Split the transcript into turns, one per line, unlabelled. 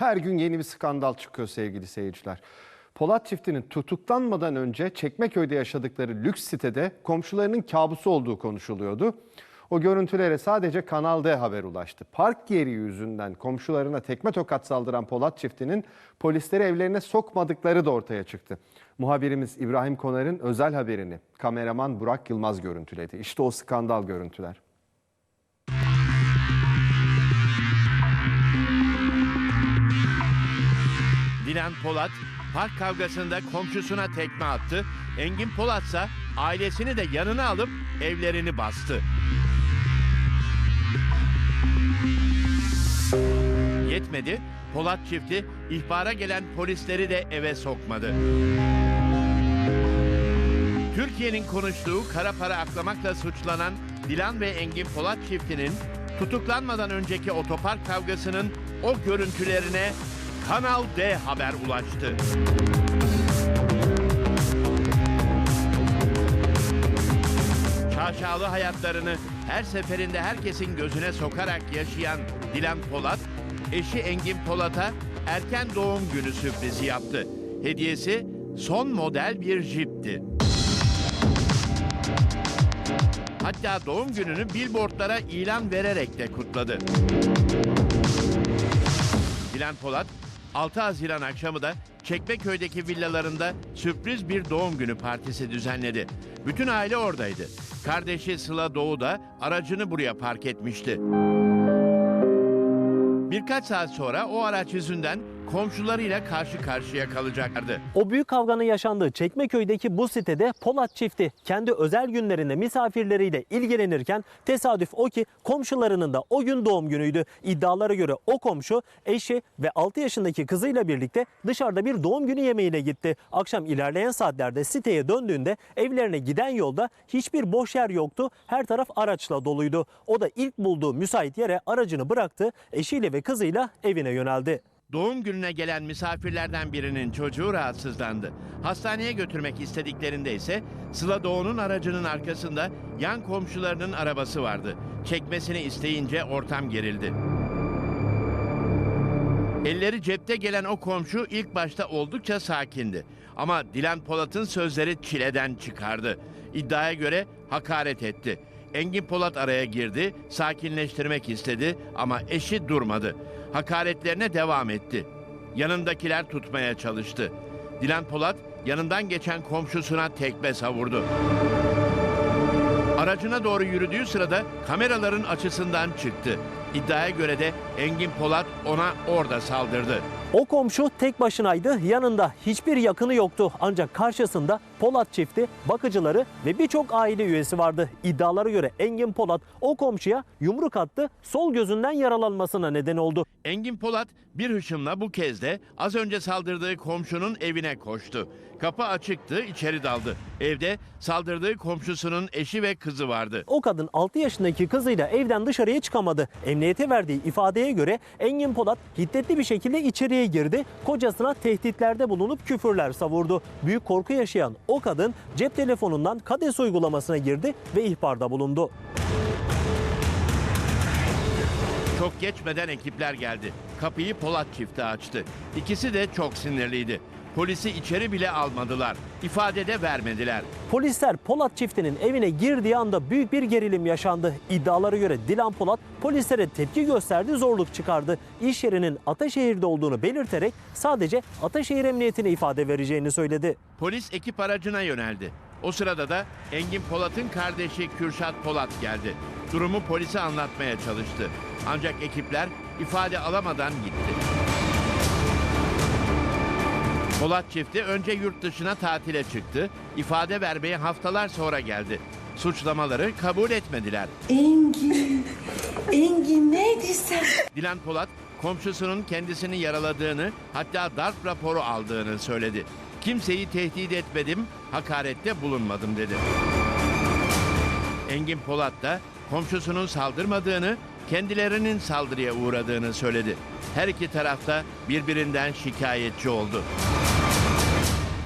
Her gün yeni bir skandal çıkıyor sevgili seyirciler. Polat çiftinin tutuklanmadan önce Çekmeköy'de yaşadıkları lüks sitede komşularının kabusu olduğu konuşuluyordu. O görüntülere sadece Kanal D haber ulaştı. Park yeri yüzünden komşularına tekme tokat saldıran Polat çiftinin polisleri evlerine sokmadıkları da ortaya çıktı. Muhabirimiz İbrahim Konar'ın özel haberini kameraman Burak Yılmaz görüntüledi. İşte o skandal görüntüler.
Dilan Polat park kavgasında komşusuna tekme attı. Engin Polat ise ailesini de yanına alıp evlerini bastı. Yetmedi. Polat çifti ihbara gelen polisleri de eve sokmadı. Türkiye'nin konuştuğu kara para aklamakla suçlanan Dilan ve Engin Polat çiftinin tutuklanmadan önceki otopark kavgasının o görüntülerine Kanal D haber ulaştı. Şaşalı hayatlarını her seferinde herkesin gözüne sokarak yaşayan Dilan Polat, eşi Engin Polat'a erken doğum günü sürprizi yaptı. Hediyesi son model bir jipti. Hatta doğum gününü billboardlara ilan vererek de kutladı. Dilan Polat 6 Haziran akşamı da Çekmeköy'deki villalarında sürpriz bir doğum günü partisi düzenledi. Bütün aile oradaydı. Kardeşi Sıla Doğu da aracını buraya park etmişti. Birkaç saat sonra o araç yüzünden komşularıyla karşı karşıya kalacaklardı.
O büyük kavganın yaşandığı Çekmeköy'deki bu sitede Polat çifti kendi özel günlerinde misafirleriyle ilgilenirken tesadüf o ki komşularının da o gün doğum günüydü. İddialara göre o komşu eşi ve 6 yaşındaki kızıyla birlikte dışarıda bir doğum günü yemeğine gitti. Akşam ilerleyen saatlerde siteye döndüğünde evlerine giden yolda hiçbir boş yer yoktu. Her taraf araçla doluydu. O da ilk bulduğu müsait yere aracını bıraktı. Eşiyle ve kızıyla evine yöneldi.
Doğum gününe gelen misafirlerden birinin çocuğu rahatsızlandı. Hastaneye götürmek istediklerinde ise Sıla Doğu'nun aracının arkasında yan komşularının arabası vardı. Çekmesini isteyince ortam gerildi. Elleri cepte gelen o komşu ilk başta oldukça sakindi. Ama Dilan Polat'ın sözleri çileden çıkardı. İddiaya göre hakaret etti. Engin Polat araya girdi, sakinleştirmek istedi ama eşi durmadı. Hakaretlerine devam etti. Yanındakiler tutmaya çalıştı. Dilan Polat yanından geçen komşusuna tekme savurdu. Aracına doğru yürüdüğü sırada kameraların açısından çıktı. İddiaya göre de Engin Polat ona orada saldırdı.
O komşu tek başınaydı. Yanında hiçbir yakını yoktu. Ancak karşısında Polat çifti, bakıcıları ve birçok aile üyesi vardı. İddialara göre Engin Polat o komşuya yumruk attı. Sol gözünden yaralanmasına neden oldu.
Engin Polat bir hışımla bu kez de az önce saldırdığı komşunun evine koştu. Kapı açıktı, içeri daldı. Evde saldırdığı komşusunun eşi ve kızı vardı.
O kadın 6 yaşındaki kızıyla evden dışarıya çıkamadı. Emniyete verdiği ifadeye göre Engin Polat hiddetli bir şekilde içeriye girdi. Kocasına tehditlerde bulunup küfürler savurdu. Büyük korku yaşayan o kadın cep telefonundan KADES uygulamasına girdi ve ihbarda bulundu.
Çok geçmeden ekipler geldi. Kapıyı Polat çifti açtı. İkisi de çok sinirliydi. Polisi içeri bile almadılar. İfade de vermediler.
Polisler Polat çiftinin evine girdiği anda büyük bir gerilim yaşandı. İddialara göre Dilan Polat polislere tepki gösterdi, zorluk çıkardı. İş yerinin Ataşehir'de olduğunu belirterek sadece Ataşehir Emniyetine ifade vereceğini söyledi.
Polis ekip aracına yöneldi. O sırada da Engin Polat'ın kardeşi Kürşat Polat geldi. Durumu polise anlatmaya çalıştı. Ancak ekipler ifade alamadan gitti. Polat çifti önce yurt dışına tatile çıktı. İfade vermeye haftalar sonra geldi. Suçlamaları kabul etmediler.
Engin, Engin neydi sen?
Dilan Polat komşusunun kendisini yaraladığını hatta darp raporu aldığını söyledi. Kimseyi tehdit etmedim, hakarette bulunmadım dedi. Engin Polat da komşusunun saldırmadığını, kendilerinin saldırıya uğradığını söyledi. Her iki tarafta birbirinden şikayetçi oldu.